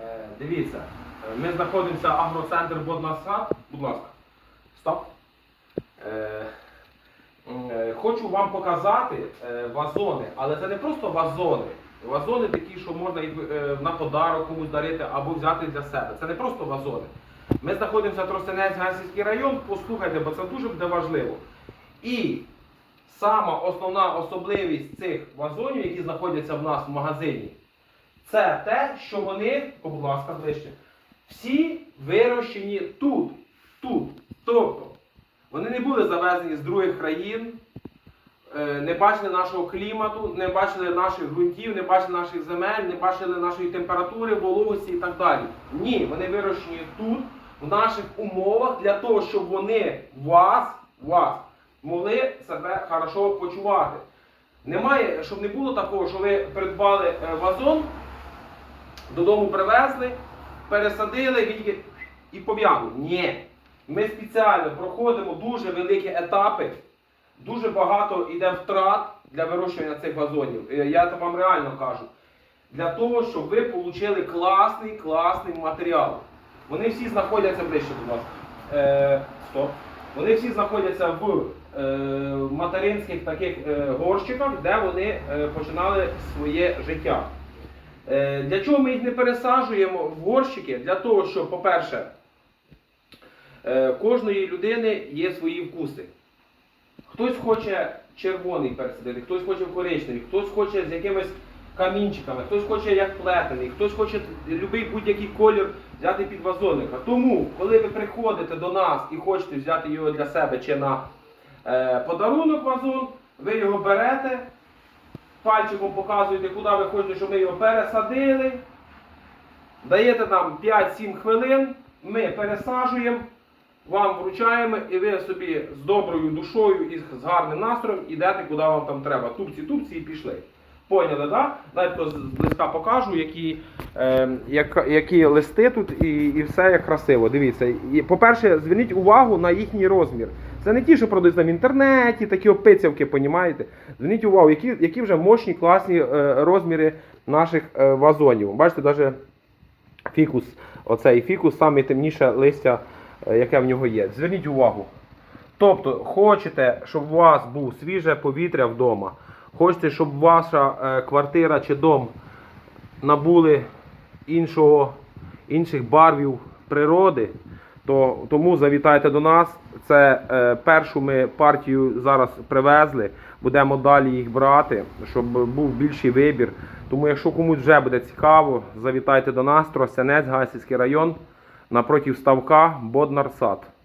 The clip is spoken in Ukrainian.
Е, Дивіться, е, ми знаходимося агроцентр Боднасад. Будь ласка, стоп. Е, Хочу вам показати вазони, але це не просто вазони. Вазони такі, що можна на подарок комусь дарити або взяти для себе. Це не просто вазони. Ми знаходимося в Тростянець Гасівський район, послухайте, бо це дуже буде важливо. І сама основна особливість цих вазонів, які знаходяться в нас в магазині, це те, що вони, о, будь ласка, ближче, всі вирощені тут. Тут. Тобто, вони не були завезені з других країн, е, не бачили нашого клімату, не бачили наших ґрунтів, не бачили наших земель, не бачили нашої температури, вологості і так далі. Ні, вони вирощені тут, в наших умовах, для того, щоб вони вас, вас могли себе хорошо почувати. Немає, щоб не було такого, що ви придбали е, вазон, додому привезли, пересадили тільки і пов'янув. Ні. Ми спеціально проходимо дуже великі етапи, дуже багато йде втрат для вирощування цих вазонів. Е, Я то вам реально кажу. Для того, щоб ви отримали класний, класний матеріал. Вони всі знаходяться ближче, будь ласка. Е, стоп. Вони всі знаходяться в е, материнських таких е, горщиках, де вони е, починали своє життя. Е, Для чого ми їх не пересаджуємо в горщики? Для того, щоб, по-перше, е, кожної людини є свої вкуси. Хтось хоче червоний пересадити, хтось хоче коричневий, хтось хоче з якимись камінчиками, хтось хоче як плетений, хтось хоче любий будь-який колір взяти під вазонника. Тому, коли ви приходите до нас і хочете взяти його для себе чи на е, подарунок вазон, ви його берете, пальчиком показуєте, куди ви хочете, щоб ми його пересадили. Даєте нам 5-7 хвилин, ми пересаджуємо, вам вручаємо, і ви собі з доброю душою і з гарним настроєм йдете, куди вам там треба. Тупці, тупці і пішли. Поняли, так? Навіть то зблизька покажу, які, е, як, які листи тут і, і все як красиво. Дивіться. По-перше, зверніть увагу на їхній розмір. Це не ті, що продаються в інтернеті, такі опицявки, понімаєте? Зверніть увагу, які, які вже мощні, класні е, розміри наших е, вазонів. Бачите, навіть фікус, оцей фікус, саме темніше листя, е, яке в нього є. Зверніть увагу. Тобто, хочете, щоб у вас був свіже повітря вдома, хочете, щоб ваша квартира чи дом набули іншого, інших барвів природи, то тому завітайте до нас. Це е, першу ми партію зараз привезли. Будемо далі їх брати, щоб був більший вибір. Тому, якщо комусь вже буде цікаво, завітайте до нас, Тростянець, Гасівський район, напротив ставка Боднарсад.